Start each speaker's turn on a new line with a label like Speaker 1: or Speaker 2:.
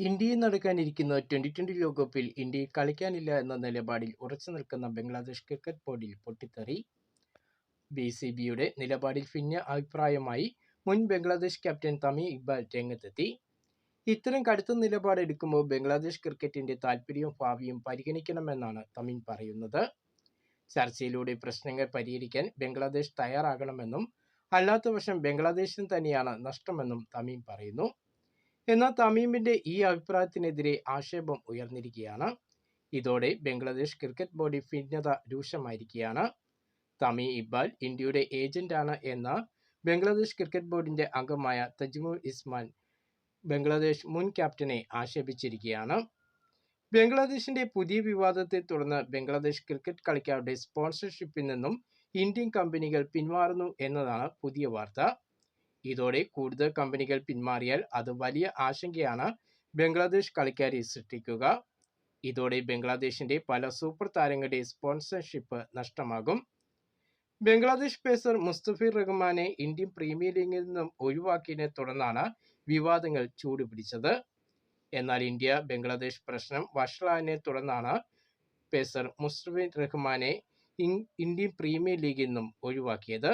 Speaker 1: ഇന്ത്യയിൽ നടക്കാനിരിക്കുന്ന twenty twenty ലോകകപ്പിൽ ഇന്ത്യയിൽ കളിക്കാനില്ല എന്ന നിലപാടിൽ ഉറച്ചു നിൽക്കുന്ന ബംഗ്ലാദേശ് ക്രിക്കറ്റ് ബോർഡിൽ പൊട്ടിത്തെറി. ബി സി ബിയുടെ നിലപാടിൽ ഭിന്ന അഭിപ്രായമായി മുൻ ബംഗ്ലാദേശ് ക്യാപ്റ്റൻ തമീം ഇക്ബാൽ രംഗത്തെത്തി. ഇത്തരം കടുത്ത നിലപാടെടുക്കുമ്പോൾ ബംഗ്ലാദേശ് ക്രിക്കറ്റിന്റെ താൽപ്പര്യവും ഭാവിയും പരിഗണിക്കണമെന്നാണ് തമീം പറയുന്നത്. ചർച്ചയിലൂടെ പ്രശ്നങ്ങൾ പരിഹരിക്കാൻ ബംഗ്ലാദേശ് തയ്യാറാകണമെന്നും അല്ലാത്തപക്ഷം ബംഗ്ലാദേശിന് തന്നെയാണ് നഷ്ടമെന്നും തമീം പറയുന്നു. എന്നാൽ തമീമിന്റെ ഈ അഭിപ്രായത്തിനെതിരെ ആക്ഷേപം ഉയർന്നിരിക്കുകയാണ്. ഇതോടെ ബംഗ്ലാദേശ് ക്രിക്കറ്റ് ബോർഡിൽ ഭിന്നത രൂക്ഷമായിരിക്കുകയാണ്. തമീം ഇക്ബാൽ ഇന്ത്യയുടെ ഏജന്റാണ് എന്ന ബംഗ്ലാദേശ് ക്രിക്കറ്റ് ബോർഡിന്റെ അംഗമായ തജ്മുൽ ഇസ്മാൻ ബംഗ്ലാദേശ് മുൻ ക്യാപ്റ്റനെ ആക്ഷേപിച്ചിരിക്കുകയാണ്. ബംഗ്ലാദേശിന്റെ പുതിയ വിവാദത്തെ തുടർന്ന് ബംഗ്ലാദേശ് ക്രിക്കറ്റ് കളിക്കാരുടെ സ്പോൺസർഷിപ്പിൽ നിന്നും ഇന്ത്യൻ കമ്പനികൾ പിന്മാറുന്നു എന്നതാണ് പുതിയ വാർത്ത. ഇതോടെ കൂടുതൽ കമ്പനികൾ പിന്മാറിയാൽ അത് വലിയ ആശങ്കയാണ്. ബംഗ്ലാദേശ് കളിക്കാരെ സൃഷ്ടിക്കുക. ഇതോടെ ബംഗ്ലാദേശിന്റെ പല സൂപ്പർ താരങ്ങളുടെ സ്പോൺസർഷിപ്പ് നഷ്ടമാകും. ബംഗ്ലാദേശ് പേസർ മുസ്തഫി റഹ്മാനെ ഇന്ത്യൻ പ്രീമിയർ ലീഗിൽ നിന്നും ഒഴിവാക്കിയതിനെ തുടർന്നാണ് വിവാദങ്ങൾ ചൂടുപിടിച്ചത്. എന്നാൽ ഇന്ത്യ ബംഗ്ലാദേശ് പ്രശ്നം വഷളായതിനെ തുടർന്നാണ് പേസർ മുസ്തഫി റഹ്മാനെ ഇന്ത്യൻ പ്രീമിയർ ലീഗിൽ നിന്നും ഒഴിവാക്കിയത്.